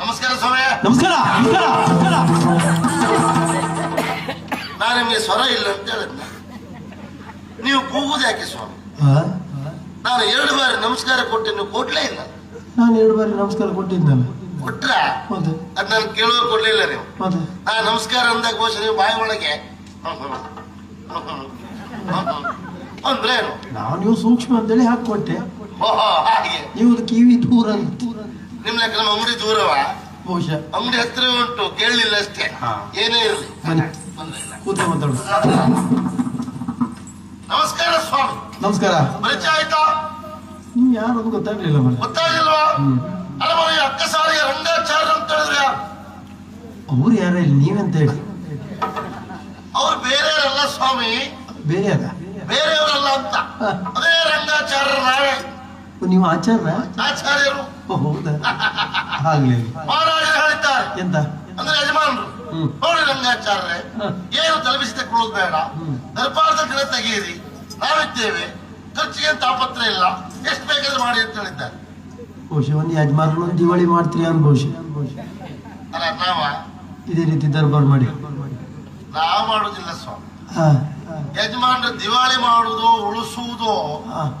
ನಮಸ್ಕಾರ ಸ್ವಾಮಿ. ನಮಸ್ಕಾರ ನಮಸ್ಕಾರ ನಾನು ನಿಮಗೆ ಸ್ವರ ಇಲ್ಲ ಅಂತ ಹೇಳಿದ್ನ. ನೀವು ಕೂಗುದು ಯಾಕೆ ಸ್ವಾಮಿ? ನಾನು ಎರಡು ಬಾರಿ ನಮಸ್ಕಾರ ಕೊಟ್ಟೆ ನೀವು ಕೊಡ್ಲೇ ಇಲ್ಲ. ನಾನು ಎರಡು ಬಾರಿ ನಮಸ್ಕಾರ ಕೊಟ್ಟಿದ್ದಲ್ಲ. ಕೊಟ್ರ? ಹೌದು. ಅದ್ ನಾನು ಕೇಳುವ ಕೊಡ್ಲಿಲ್ಲ ನೀವು. ನಾ ನಮಸ್ಕಾರ ಅಂದಾಗ ಘೋಷ ನೀವು ಬಾಯಿ ಒಳಗೆ. ಅಂದ್ರೆ ನಾನು ನೀವು ಸೂಕ್ಷ್ಮ ಅಂತೇಳಿ ಹಾಕೊಟ್ಟೆ ನೀವು ಕಿವಿ ದೂರ ಅಂತ. ನಿಮ್ ಲೆಕ್ಕ ನಮ್ಮ ಅಂಗಡಿ ದೂರವಾ? ಬಹುಶಃ. ಅಂಗಡಿ ಹತ್ರ ಉಂಟು ಕೇಳಲಿಲ್ಲ ಅಷ್ಟೇ. ಹಾ. ಏನೇ ಇರಲಿ. ಬನ್ನಿ. ಕೂತ ನಮಸ್ಕಾರ ಸ್ವಾಮಿ. ನಮಸ್ಕಾರ. ಪರಿಚಯ ಆಯ್ತಾ? ನೀವು ಯಾರು ಅಂತ ಗೊತ್ತಾಗ್ಲಿಲ್ಲ ಮನೆ ಗೊತ್ತಾಗಿಲ್ವಾ? ಅಲ್ಲ ಮನೆ ಅಕ್ಕ ಸಾಲಿಗೆ ರಂಗಾಚಾರ್ಯ ಅಂತ ಹೇಳಿದ್ರೆ? ಯಾರು? ಅವ್ರು ಯಾರ ಇಲ್ಲಿ ನೀವೆಂತ ಹೇಳಿ? ಅವ್ರು ಬೇರೆಯವರಲ್ಲ ಸ್ವಾಮಿ. ಬೇರೆ ಅದ ಬೇರೆಯವರಲ್ಲ ಅಂತ. ಅದೇ ರಂಗಾಚಾರ ನಾವೇ ನೀವು ಆಚಾರ್ಯ? ಆಚಾರ್ಯರು. ಹೌದ? ಆಗ್ಲಿ. ಮಹಾರಾಜರು ಹೇಳಿದ್ದಾರೆ. ಎಂತ? ಅಂದ್ರೆ ಯಜಮಾನರು. ನೋಡಿ ರಂಗಾಚಾರ್ಯ. ಏನು ತಲುಪಿಸಿ ತಗೊಳ್ಳೋದು ಬೇಡ. ದರ್ಬಾರದ ಗಿಡ ತೆಗೆಯಿರಿ. ನಾವಿದ್ದೇವೆ. ಖರ್ಚಿಗೆ ತಾಪತ್ರ ಇಲ್ಲ. ಎಷ್ಟು ಬೇಕಾದ್ರೂ ಮಾಡಿ ಅಂತ ಹೇಳಿದ್ದಾರೆ. ಬಹುಶಃ ಒಂದು ಯಜಮಾನರು ದಿವಾಳಿ ಮಾಡ್ತೀರಿ ಅಂತ ಬಹುಶಃ ಅಲ್ಲ ನಾವ ಇದೇ ರೀತಿ ದರ್ಬಾರ್ ಮಾಡಿ. ನಾವು ಮಾಡುದಿಲ್ಲ ಸ್ವಾಮಿ. ಯಜಮಾನರು ದಿವಾಳಿ ಮಾಡುವುದು ಉಳಿಸುವುದು.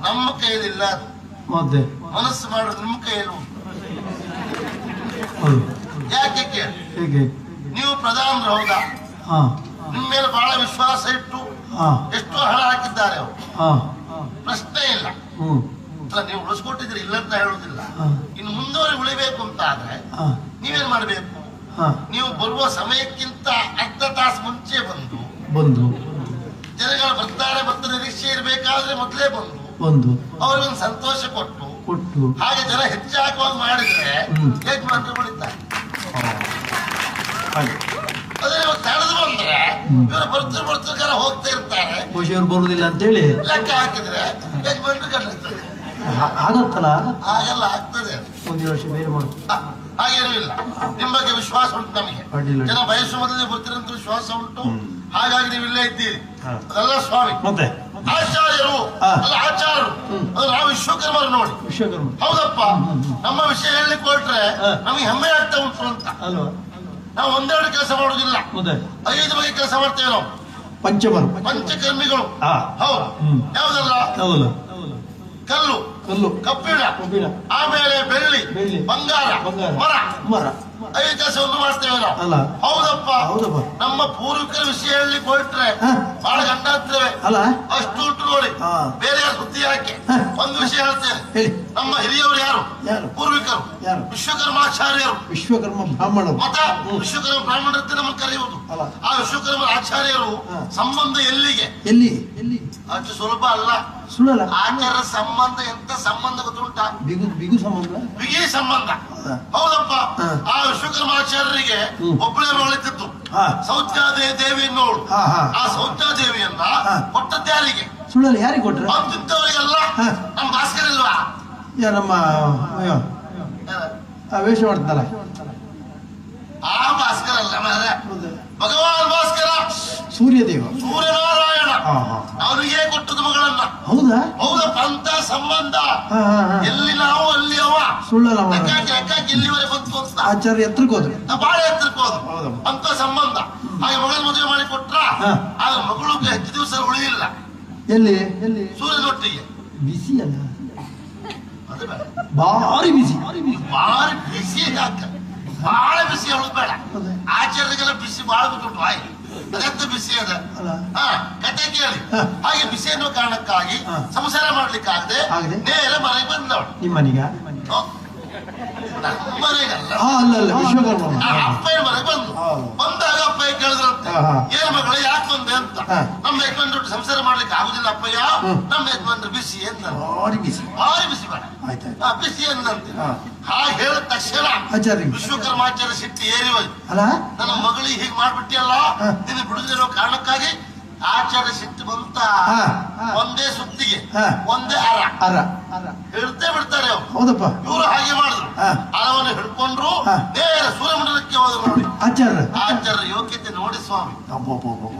ನಮ್ಮ ಕೈಲಿಲ್ಲ ಅದು. ಮತ್ತೆ ಮನಸ್ಸು ಮಾಡೋದು ನಿಮ್ಮ ಕೈಯಲ್ಲಿ ಹೌದು. ಯಾಕೆ ಕೇಳಿ ಹೇಗೆ? ನೀವು ಪ್ರಧಾನ ಹೌದಾ? ಹಾ. ನಿಮ್ಮ ಮೇಲೆ ಬಹಳ ವಿಶ್ವಾಸ ಇಟ್ಟು ಎಷ್ಟು ಹಣ ಹಾಕಿದ್ದಾರೆ ಅವರು. ಹಾ. ಪ್ರಶ್ನೆ ಇಲ್ಲ. ನೀವು ಉಳಿಸ್ಕೊಟ್ಟಿದ್ರಿ ಇಲ್ಲ ಅಂತ ಹೇಳುದಿಲ್ಲ ಇನ್ನು ಮುಂದುವರಿ ಉಳಿಬೇಕು ಅಂತ ಆದ್ರೆ ಹಾ. ನೀವೇನ್ ಮಾಡ್ಬೇಕು? ಹಾ. ನೀವು ಬರುವ ಸಮಯಕ್ಕಿಂತ ಅರ್ಧ ತಾಸು ಮುಂಚೆ ಬಂದು ಬಂದು. ಜನಗಳು ಬರ್ತಾರೆ ಬರ್ತದೆ ನಿರೀಕ್ಷೆ ಇರಬೇಕಾದ್ರೆ ಮೊದಲೇ ಬಂದು. ಬಂದು ಅವ್ರಿಗೊಂದು ಸಂತೋಷ ಕೊಟ್ಟು ಕೊಟ್ಟು. ಹಾಗೆ ಜನ ಹೆಚ್ಚಾಗುವಾಗ ಮಾಡಿದ್ರೆ ಹೆಚ್ಚು ಯಜಮಾನರು ಉಳಿತಾರೆ ಹಾಗೆ. ಅದೇ ನೀವು ತಡೆದು ಬಂದ್ರೆ. ಇವರು ಬರ್ತಿರ್ ಬರ್ತಿರ್ಕಾರ ಹೋಗ್ತಾ ಇರ್ತಾರೆ. ಇವ್ರು ಬರುದಿಲ್ಲ ಅಂತೇಳಿ. ಲೆಕ್ಕ ಹಾಕಿದ್ರೆ ಯಜಮಾನರು ಕಟ್ಟಿರ್ತಾರೆ ಆಗತ್ತಲ್ಲ ಹಾಗೆಲ್ಲ ಆಗ್ತದೆ. ಒಂದು ವರ್ಷ ಬೇರೆ ಮಾಡು. ಹಾಗೇನೂ ಇಲ್ಲ. ನಿಮ್ಮ ಬಗ್ಗೆ ವಿಶ್ವಾಸ ಉಂಟು ನಮಗೆ. ಜನ ಬಯಸುವ ಮೊದಲೇ ಬರ್ತೀರಂತ ವಿಶ್ವಾಸ ಉಂಟು. ಹಾಗಾಗಿ ನೀವು ಇಲ್ಲೇ ಇದ್ದೀರಿ. ಅದೆಲ್ಲ ಅದಲ್ಲ ಸ್ವಾಮಿ. ಮತ್ತೆ? ಆಚಾರ್ಯರು. ಅಲ್ಲ ಅಂದ್ರೆ ಅದು ನಾವು ವಿಶ್ವಕರ್ಮರು ನೋಡಿ. ವಿಶ್ವಕರ್ಮ. ಹೌದಪ್ಪ? ನಮ್ಮ ವಿಷಯ ಹೇಳಲಿಕ್ಕೆ ಹೊರಟ್ರೆ ಹಾ. ನಮಗೆ ಹೆಮ್ಮೆ ಆಗ್ತಾ ಉಂಟು ಅಂತ. ಅಲ್ವಾ? ನಾವು ಒಂದೆರಡು ಕೆಲಸ ಮಾಡೋದಿಲ್ಲ ಐದು ಬಗೆ ಕೆಲಸ ಮಾಡ್ತೇವೆ ನಾವು. ಪಂಚಮರು ಪಂಚಕರ್ಮಿಗಳು. ಹೌದು. ಕಲ್ಲು. ಕಲ್ಲು. ಕಬ್ಬಿಣ. ಕಬ್ಬಿಣ. ಆಮೇಲೆ ಬೆಳ್ಳಿ. ಬೆಳ್ಳಿ. ಬಂಗಾರ. ಮರ. ಮರ. ಐದು ಕೆಲಸವನ್ನು ಮಾಡ್ತೇವೆ ನಾವು. ಅಲ್ಲ. ಹೌದಪ್ಪ? ಹೌದಪ್ಪ. ನಮ್ಮ ಪೂರ್ವಿಕರ ವಿಷಯ ಹೇಳಲಿಕ್ಕೆ ಹೊರಟ್ರೆ ಹಾ. ಬಹಳ ಗಂಡಾಗ್ತೇವೆ ಅಲ್ಲ. ಅಷ್ಟು ಹಾ. ಬೇರೆ ಯಾರು ಸುದ್ದಿ ಯಾಕೆ ಒಂದು ವಿಷಯ ಹೇಳ್ತೇನೆ. ಹೇಳಿ. ನಮ್ಮ ಹಿರಿಯವರು ಯಾರು? ಯಾರು? ಪೂರ್ವಿಕರು. ಯಾರು? ವಿಶ್ವಕರ್ಮಾಚಾರ್ಯರು. ವಿಶ್ವಕರ್ಮ ಬ್ರಾಹ್ಮಣರು. ಮತ ವಿಶ್ವಕರ್ಮ ಬ್ರಾಹ್ಮಣರಂತೆ ನಮ್ಮ ಕರೆಯುವುದು. ಆ ವಿಶ್ವಕರ್ಮ ಆಚಾರ್ಯರು ಸಂಬಂಧ ಎಲ್ಲಿಗೆ? ಎಲ್ಲಿ? ಎಲ್ಲಿ? ಅಷ್ಟು ಸುಲಭ ಅಲ್ಲ. ಸುಳ್ಳಲ್ಲ ಆಚಾರ ಸಂಬಂಧ ಎಂತ ಸಂಬಂಧ ಗೊತ್ತುಂಟ? ಬಿಗು ಬಿಗು ಸಂಬಂಧ? ಬಿಗಿ ಸಂಬಂಧ. ಹೌದಪ್ಪ. ಆ ವಿಶ್ವಕರ್ಮಾಚಾರ್ಯರಿಗೆ ಆಚಾರ್ಯರಿಗೆ ಒಬ್ಬಳೇ ಮಗಳಿದ್ದು ಹಾ. ಸೌತ್ಯಾದೇ ದೇವಿ ಎನ್ನುವಳು. ಆ ಸೌತ್ಯಾದೇವಿಯನ್ನ ದೇವಿಯನ್ನ ಕೊಟ್ಟದ್ಯಾರಿಗೆ? ಸುಳ್ಳಲ್ಲ ಯಾರಿಗೆ ಹಾ. ನಮ್ಮ ಭಾಸ್ಕರ್ ಇಲ್ವಾ? ಯಾ ನಮ್ಮ ಅಯ್ಯೋ. ಆ ವೇಷ ಮಾಡ್ತಾರ ಆ ಭಾಸ್ಕರ್ ಅಲ್ಲ ಮಾರ್ರೆ. ಭಗವಾನ್ ಭಾಸ್ಕರ. ಸೂರ್ಯದೇವ ಸೂರ್ಯನಾರಾಯಣ. ಹಾ ಹಾ. ಅವನಿಗೆ ಕೊಟ್ಟದ ಮಗಳನ್ನ. ಹೌದಾ? ಹೌದಪ್ಪ ಅಂತ ಸಂಬಂಧ. ಹಾ ಹಾ ಹಾ. ಎಲ್ಲಿ ನಾವು ಅಲ್ಲಿ ಅವ. ಸುಳ್ಳಲ್ಲ ಮಾರ್ರೆ. ಯಾಕಾಗಿ ಯಾಕಾಗಿ ಇಲ್ಲಿವರೆಗೆ ಬಂತು ಅಂತ. ಆಚಾರ್ಯ ಎತ್ತರಕ್ಕೆ ಹೋದ್ರು. ಬಾಳೆ ಎತ್ತರಕ್ಕೆ ಹೋದ್ರೆ. ಹೌದಮ್ಮ. ಅಂತ ಸಂಬಂಧ. ಹಾಗೆ ಮಗಳ ಮದುವೆ ಮಾಡಿ ಕೊಟ್ರ? ಹಾ. ಆದ್ರೆ ಮಗಳು ಹೆಚ್ಚು ದಿವಸ ಉಳಿಲಿಲ್ಲ ಎಲ್ಲಿ? ಎಲ್ಲಿ? ಸೂರ್ಯನೊಟ್ಟಿಗೆ. ಬಿಸಿ ಅಲ್ಲ. ಭಾರಿ ಬಿಸಿ. ಭಾರಿ ಬಿಸಿ. ಬಹಳ ಬಿಸಿ ಅವಳು ಬೇಡ. ಆಚಾರ್ಯರಿಗೆಲ್ಲ ಬಿಸಿ ಬಹಳ ಗೊತ್ತುಂಟು. ಹಾಯ್ ಅದೆಂತ ಬಿಸಿ ಅದ? ಕತೆ ಕೇಳಿ. ಹಾಗೆ ಬಿಸಿ ಅನ್ನೋ ಕಾರಣಕ್ಕಾಗಿ. ಸಂಸಾರ ಮಾಡ್ಲಿಕ್ಕೆ ಆಗದೆ? ನೇರ ಮನೆಗೆ ಬಂದವಳು. ನಮ್ಮ ಅಲ್ಲ ಅಲ್ಲ ವಿಶ್ವಕರ್ಮ. ಅಪ್ಪ ಮನೆಗೆ ಬಂದು ಬಂದಾಗ ಅಪ್ಪ ಕೇಳಿದ್ರಂತೆ. ಏನ್ ಮಗಳ ಯಾಕೆ ಬಂದೆ ಅಂತ? ನಮ್ಮ ನಮ್ಮ ದೊಡ್ಡ ಸಂಸಾರ ಮಾಡ್ಲಿಕ್ಕೆ ಆಗುದಿಲ್ಲ ಅಪ್ಪಯ್ಯ. ನಮ್ಮ ಯಜಮಾನ್ರು ಬಿಸಿ ಅಂತ ಭಾರಿ ಬಿಸಿ. ಭಾರಿ ಬಿಸಿ ಬೇಡ ಆಯ್ತಾಯ್ತು. ಆ, ಬಿಸಿ ಅಂದಂತೆ. ಹಾಗೆ ಹೇಳಿದ ತಕ್ಷಣ ಆಚಾರ್ಯ. ವಿಶ್ವಕರ್ಮಾಚಾರ್ಯ ಸಿಟ್ಟು ಏರಿ ಅಲ್ಲ? ನನ್ನ ಮಗಳಿಗೆ ಹೀಗೆ ಮಾಡ್ಬಿಟ್ಟಿಯಲ್ಲ. ನಿನ್ನ ಬಿಡುದಿರೋ ಕಾರಣಕ್ಕಾಗಿ ಹಾ. ಒಂದೇ ಸುತ್ತಿಗೆ. ಒಂದೇ ಅರ. ಅರ. ಹಿಡ್ತೇ ಬಿಡ್ತಾರೆ ಹೌದಪ್ಪ. ಇವರು ಹಾಗೆ ಮಾಡಿದ್ರು. ಅರವನ್ನು ಹಿಡ್ಕೊಂಡ್ರು. ನೇರ ಸೂರ್ಯಮಂಡಲಕ್ಕೆ ಹೋದ್ರು ನೋಡಿ. ಆಚಾರ್ಯ. ಆಚಾರ್ಯ ಯೋಗ್ಯತೆ ನೋಡಿ ಸ್ವಾಮಿ.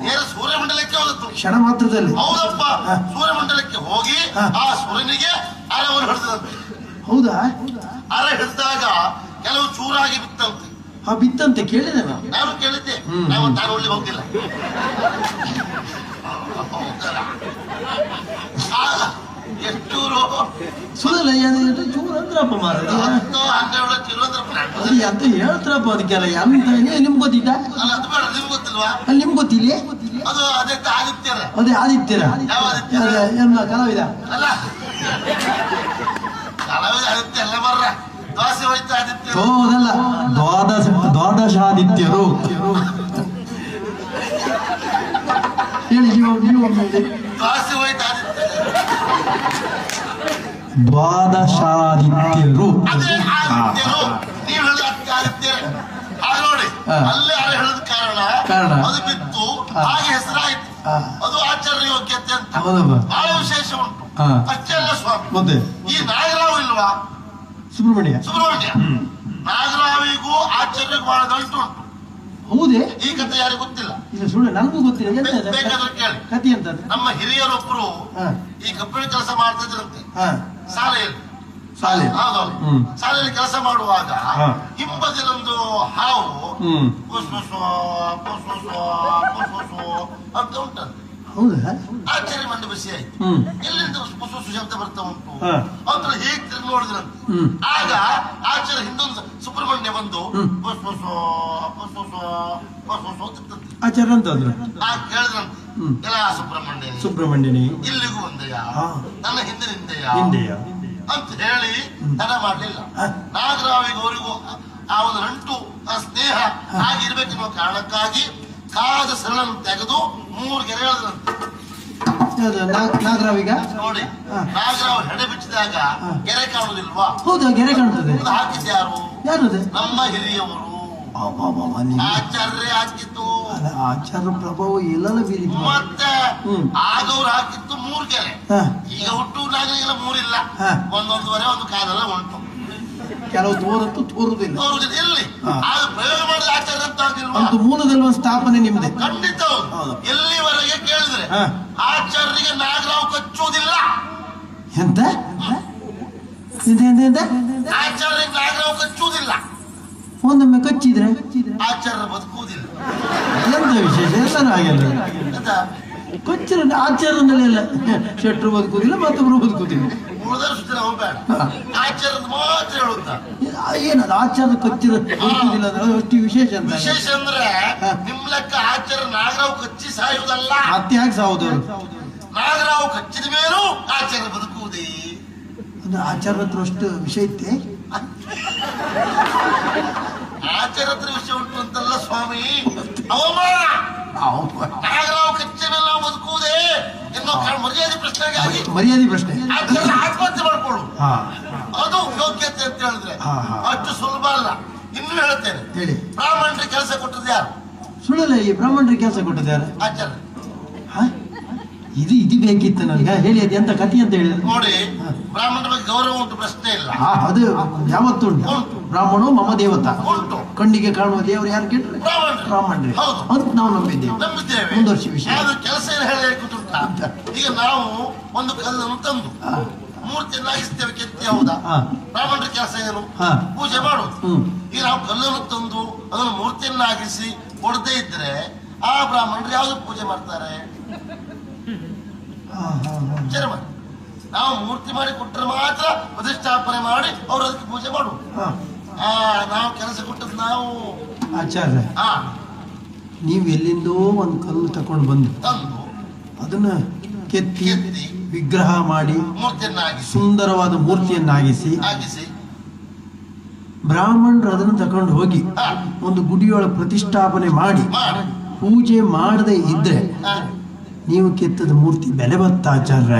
ನೇರ ಸೂರ್ಯಮಂಡಲಕ್ಕೆ ಹೋದತ್ತು ಕ್ಷಣ ಮಾತ್ರದಲ್ಲಿ. ಹೌದಪ್ಪ. ಸೂರ್ಯಮಂಡಲಕ್ಕೆ ಹೋಗಿ. ಆ ಸೂರ್ಯನಿಗೆ ಅರ ಅರವನ್ನು ಹಿಡಿದಂತೆ. ಹೌದಾ? ಅರ ಹಿಡಿದಾಗ ಕೆಲವು ಚೂರಾಗಿ ಬಿತ್ತಂತೆ. ಬಿತ್ತಂತೆ. ಕೇಳಿದೆ ನಾನು. ಕೇಳಿದ್ದೆ. ನಾವು ತಾನು ಹೋಗಿಲ್ಲ ಹೌದಲ್ಲ? ಆಗ ಎಷ್ಟೂರು ಸುಡಲ್ಲ ಅದು ಚೂರು ಅಂದ್ರಪ್ಪ ಮಾರ ಅದು ಅಂತ ಹೇಳ್ತಾರಪ್ಪ ಅದಕ್ಕೆಲ್ಲ ಎಂತ ನಿಮ್ಗೆ ಗೊತ್ತಿದ್ದ? ಅಲ್ಲ ನಿಮ್ಗೆ ಗೊತ್ತಿಲ್ಲ? ಅದು ಆದಿತ್ಯರ. ಎಲ್ಲ ಕಲಾವಿದ. ಅಲ್ಲ. ಕಲಾವಿದ ಆದಿತ್ಯ ಎಲ್ಲ ಬರ್ರ ದೋಸೆ ಹೋಯ್ತು ಆದಿತ್ಯ. ಓ ಅದಲ್ಲ ದ್ವಾದಶ ದ್ವಾದಶಾದಿತ್ಯರು. ಹೇಳಿ ನೀವು ನೀವು ಒಮ್ಮೆ ಹೇಳಿ. ದೋಸೆ ಹೋಯ್ತು ಆದಿತ್ಯ ದ್ವಾದಶಾದಿತ್ಯರು ಅದೇ ಹಾ, ಆದಿತ್ಯರು ನೀವು ಹೇಳಿದ ಅತ್ಯ ಆದಿತ್ಯರೇ ಹಾಗೆ ನೋಡಿ ಹಾ. ಅಲ್ಲೇ ಅರೆ ಹೇಳಿದ ಕಾರಣ. ಅದು ಬಿತ್ತು ಹಾ. ಹಾಗೆ ಹೆಸರಾಯ್ತು. ಅದು ಆಚಾರ್ಯ ಯೋಗ್ಯತೆ ಅಂತ. ಬಹಳ ವಿಶೇಷ ಉಂಟು. ಅಷ್ಟೇ ಅಲ್ಲ ಸ್ವಾಮಿ. ಈ ನಾಗರಾವ್ ಇಲ್ವಾ? ಸುಬ್ರಹ್ಮಣ್ಯ. ಸುಬ್ರಹ್ಮಣ್ಯ. ನಾಗರಾವಿಗೂ ಆಚಾರ್ಯಗೂ ಬಹಳ ಗಂಟು ಉಂಟು. ಹೌದೇ? ಈ ಕಥೆ ಯಾರಿಗೂ ಗೊತ್ತಿಲ್ಲ. ಇಲ್ಲ ಸುಳ್ಳು ನನಗೂ ಗೊತ್ತಿಲ್ಲ. ಬೇಕಾದ್ರೆ ಕೇಳಿ. ಕಥೆ ಅಂತ ನಮ್ಮ ಹಿರಿಯರೊಬ್ಬರು ಹಾ ಈ ಕಬ್ಬಿಣ ಕೆಲಸ ಮಾಡ್ತಿದ್ರಂತೆ. ಶಾಲೆಯಲ್ಲಿ ಶಾಲೆ ಹೌದೌದು. ಶಾಲೆಯಲ್ಲಿ ಕೆಲಸ ಮಾಡುವಾಗ ಹಾ. ಹಿಂಬದಿಲೊಂದು ಹಾವು ಹ್ಮ್ ಪುಸ್ ಪುಸ್ ಪುಸ್ ಪುಸ್ ಪುಸ್ ಪುಸ್ ಅಂತ ಉಂಟಂತೆ ಹೌದಾ ಆಚಾರ್ಯ ಮಂಡಿ ಬಿಸಿ ಆಯ್ತು ಎಲ್ಲಿಂದ ಪುಸ್ ಪುಸ್ ಶಬ್ದ ಬರ್ತಾ ಉಂಟು. ಅಂತ ಹೇಗೆ ತಿರುಗಿ ನೋಡಿದ್ರಂತೆ. ಆಗ ಆಚಾರ್ಯ ಹಿಂದೊಂದು ಸುಬ್ರಹ್ಮಣ್ಯ ಬಂದು ಹ್ಮ್. ಪುಸ್ ಪುಸ್ ಪುಸ್ ಪುಸ್ ಪುಸ್ ಪುಸ್ ಅಂತ ಇರ್ತಂತೆ. ಆಚಾರ ಅಂತ ಕೇಳಿದ್ರಂತೆ ಸುಬ್ರಹ್ಮಣ್ಯ ಸುಬ್ರಹ್ಮಣ್ಯನಿ. ಇಲ್ಲಿಗೂ ಒಂದೆಯಾ. ನನ್ನ ಹಿಂದಿನಿಂದೆಯ? ಹಿಂದೆಯ? ಅಂತ ಹೇಳಿ ತಡ ಮಾಡಲಿಲ್ಲ. ನಾಗರಾವಿಗೋರಿಗೂ ನಾಗರಾವಿಗೂ ಅವರಿಗೂ ಆ ಒಂದು ನಂಟು ಆ ಸ್ನೇಹ ಆಗಿರ್ಬೇಕೆನ್ನುವ ಕಾರಣಕ್ಕಾಗಿ ಕಾದ ಸರಳನ್ನು ತೆಗೆದು ಮೂರು ಗೆರೆ ಎಳೆದ್ರಂತೆ ಯಾವ್ದು? ನಾಗ್- ನಾಗರಾವಿಗ? ನೋಡಿ. ನಾಗರಾವ್ ಹೆಡೆ ಬಿಚ್ಚಿದಾಗ ಗೆರೆ ಕಾಣುದಿಲ್ವಾ ಹೌದು ಗೆರೆ ಕಾಣುತ್ತದೆ. ಹಾಕಿದ್ಯಾರು ಯಾರದು? ನಮ್ಮ ಹಿರಿಯವರು. ಆಚಾರ್ಯ ಹಾಕಿತ್ತು ಆಚಾರ ಪ್ರಭಾವ ಎಲ್ಲೆಲ್ಲ ಬೀರಿದ್ವು ಮತ್ತೆ ಆಗ ಆಗವ್ರು ಹಾಕಿತ್ತು ಮೂರ್ ಕೆರೆ ಈಗ ಹುಟ್ಟು ನಾಗರಿಗೆಲ್ಲ ಮೂರಿಲ್ಲ. ಒಂದೊಂದುವರೆ ಒಂದು ಕಾಲೆಲ್ಲ ಉಂಟು ಕೆಲವು ತೋರಂತೂ ತೋರುದಿಲ್ಲ ತೋರುದಿಲ್ಲ. ಆಗ ಪ್ರಯೋಗ ಮಾಡಿದ ಆಚಾರ್ಯ ಅಂತ ಒಂದು ಮೂಲದಲ್ಲಿ ಒಂದು ಸ್ಥಾಪನೆ ನಿಮ್ದೆ ಖಂಡಿತ. ಎಲ್ಲಿವರೆಗೆ ಕೇಳಿದ್ರೆ. ಆಚಾರ್ಯರಿಗೆ ನಾಗರಾವ್ ಕಚ್ಚುವುದಿಲ್ಲ ಎಂತ ಎಂತ ಎಂತ ಎಂತ ಆಚಾರ್ಯರಿಗೆ ನಾಗರಾವ್ ಕಚ್ಚುವುದಿಲ್ಲ ಒಂದೊಮ್ಮೆ ಕಚ್ಚಿದ್ರೆ ಆಚಾರ ಬದುಕುವುದಿಲ್ಲ. ಎಂತ ವಿಶೇಷ? ಎಲ್ಲರೂ ಹಾಗೆಲ್ಲ? ಕೊಚ್ಚರ ಆಚಾರ ಅಂದಲ್ಲ ಶೆಟ್ರು ಬದುಕುದಿಲ್ಲ ಮತ್ತೊಬ್ರು ಹೇಳುತ್ತಾ? ಏನದು? ಆಚಾರ ಕೊಚ್ಚಿರ ಬದುಕುದಿಲ್ಲ ಅಂದ್ರೆ ಅದು ಅಷ್ಟು ವಿಶೇಷ ಅಂತ ವಿಶೇಷ ಅಂದ್ರೆ. ನಿಮ್ ಲೆಕ್ಕ ಆಚಾರ ನಾಗರಾವ್ ಕಚ್ಚಿ ಸಾಯುವುದಲ್ಲ. ಮತ್ತೆ ಯಾಕೆ ಸಾವುದು? ನಾಗರಾವ್ ಕಚ್ಚಿದ ಮೇಲೂ ಆಚಾರ ಬದುಕುವುದೇ. ಅಂದ್ರೆ ಆಚಾರ ಹತ್ರ ಅಷ್ಟು ವಿಷಯ ಇತ್ತೆ? ಹತ್ರ ವಿಷಯ ಉಂಟು ಅಂತಲ್ಲ ಸ್ವಾಮಿ. ಅವಮಾನ. ನಾಗರಾವ್ ಮೇಲೆ ನಾವು ಬದುಕುವುದೇ ಎನ್ನುವ ಮರ್ಯಾದಿ ಮರ್ಯಾದೆ ಪ್ರಶ್ನೆಗಾಗಿ ಮರ್ಯಾದೆ ಪ್ರಶ್ನೆ. ಆತ್ಮಹತ್ಯೆ ಮಾಡ್ಕೊಳ್ಳು. ಹಾ. ಅದು ಯೋಗ್ಯತೆ ಅಂತ ಹೇಳಿದ್ರೆ. ಅಷ್ಟು ಸುಲಭ ಅಲ್ಲ. ಇನ್ನು ಹೇಳ್ತೇನೆ. ಹೇಳಿ. ಬ್ರಾಹ್ಮಣರಿಗೆ ಕೆಲಸ ಕೊಟ್ಟದ್ದು ಯಾರು? ಸುಳ್ಳಲ್ಲ ಈ ಬ್ರಾಹ್ಮಣರಿಗೆ ಕೆಲಸ ಯಾರು? ಆಚಾರ್ಯ. ಹಾ? ಇದು ಇದು ಬೇಕಿತ್ತು ನನಗೆ. ಹೇಳಿ ಅದು ಎಂತ ಕಥೆ ಅಂತ ಹೇಳಿದ್ರೆ ನೋಡಿ. ಬ್ರಾಹ್ಮಣರ ಬಗ್ಗೆ ಗೌರವ ಉಂಟು ಪ್ರಶ್ನೆ ಇಲ್ಲ. ಅದು ಯಾವತ್ತು ಉಂಟು. ಬ್ರಾಹ್ಮಣೋ ಮಮ ದೇವತಾ. ಉಂಟು. ಕಣ್ಣಿಗೆ ಕಾಣುವ ದೇವರು ಯಾರು ಕೇಳಿದ್ರೆ? ರಾಮಣ್ಣ ಅದಕ್ಕೆ ನಾವು ನಂಬಿದ್ದೇವೆ. ನಂಬಿದ್ದೇವೆ. ವರ್ಷ ವಿಷಯ. ಕೆಲಸ ಏನು ಹೇಳಬೇಕು ಗೊತ್ತುಂಟಾ ಈಗ ನಾವು ಒಂದು ಕಲ್ಲನ್ನು ತಂದು ಮೂರ್ತಿಯನ್ನು ಮೂರ್ತಿಯನ್ನಾಗಿಸ್ತೇವೆ ಕೆತ್ತಿ ಹೌದಾ? ರಾಮಣ್ಣ ಬ್ರಾಹ್ಮಣರ ಕೆಲಸ ಏನು? ಪೂಜೆ ಹ್ಮ್. ಈಗ ನಾವು ಕಲ್ಲನ್ನು ತಂದು ಅದನ್ನು ಮೂರ್ತಿಯನ್ನಾಗಿಸಿ ಕೊಡದೇ ಇದ್ರೆ ಆ ಬ್ರಾಹ್ಮಣರು ಯಾವ್ದು ಪೂಜೆ ಮಾಡ್ತಾರೆ? ನಾವು ಮೂರ್ತಿ ಮಾಡಿ ಕೊಟ್ಟರೆ ಮಾತ್ರ ಪ್ರತಿಷ್ಠಾಪನೆ ಮಾಡಿ ಅವರು ಅದಕ್ಕೆ ಪೂಜೆ ಮಾಡುವುದು. ನಾವು ಕೆಲಸ ಕೊಟ್ಟದ್ದು ನಾವು ಆಚಾರ್ಯ ಆ. ನೀವು ಎಲ್ಲಿಂದೋ ಒಂದು ಕಲ್ಲು ತಕೊಂಡು ಬಂದು ತಂದು ಅದನ್ನ ಕೆತ್ತಿ ಕೆತ್ತಿ ವಿಗ್ರಹ ಮಾಡಿ ಮೂರ್ತಿಯನ್ನಾಗಿಸಿ. ಸುಂದರವಾದ ಮೂರ್ತಿಯನ್ನಾಗಿಸಿ ಆಗಿಸಿ. ಬ್ರಾಹ್ಮಣರು ಅದನ್ನು ತಕೊಂಡು ಹೋಗಿ ಆ, ಒಂದು ಗುಡಿಯೊಳ ಪ್ರತಿಷ್ಠಾಪನೆ ಮಾಡಿ ಮಾಡಿ. ಪೂಜೆ ಮಾಡದೆ ಇದ್ರೆ ನೀವು ಕೆತ್ತದ ಮೂರ್ತಿ ಬೆಲೆ ಬತ್ತ ಆಚಾರ್ಯ?